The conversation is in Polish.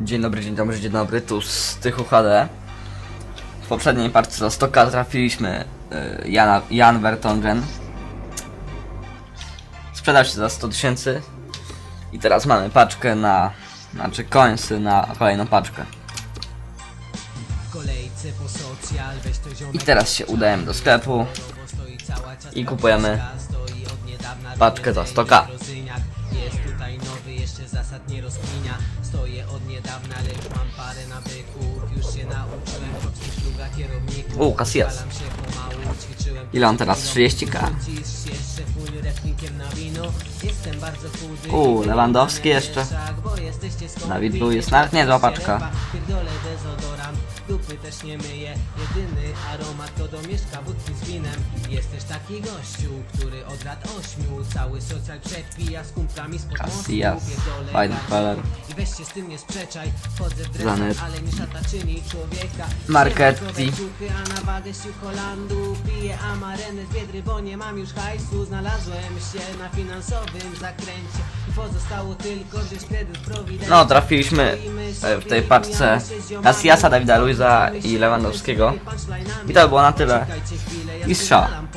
Dzień dobry, dzień dobry, dzień dobry, tu z tych UHD. W poprzedniej partii za 100k trafiliśmy y, Jana, Jan Vertongen. Sprzedał się za 100 tysięcy. I teraz mamy paczkę na... Znaczy końsy na kolejną paczkę. I teraz się udajemy do sklepu i kupujemy paczkę za 100k. Zasad nie rozkminia Stoję od niedawna, lecz mam parę nawyków Już się nauczyłem kierowników U, Casillas. Palam się pomału, ćwiczyłem Ile on teraz? 30k? Dziś jeszcze full wrestlinkiem na wino Jestem bardzo chudy U, Lewandowski jeszcze. Bo jesteście skąpi, Dawid Luiz, nawet niezła paczka. sierepa, Pierdolę dezodorant, dupy też nie myję Jedyny aromat to do mieszka wódki z winem. Jest też taki gościu, który od lat ośmiu Cały socjal przepija z kumplami spod mostu Casillas, fajny feller. I weź się z tym nie sprzeczaj. Chodzę w Zanet. ale mi szata czyni człowieka. Marchetti. Ciuchy, a na wagę z Holandu Piję amarenę z Biedry, bo nie mam już hajsu. Znalazłem się na finansowym zakręcie I pozostało tylko wziąć kredyt Providence No, trafiliśmy w tej paczce Casillasa, Davida Luiza i Lewandowskiego. I to by było na tyle. I strzał.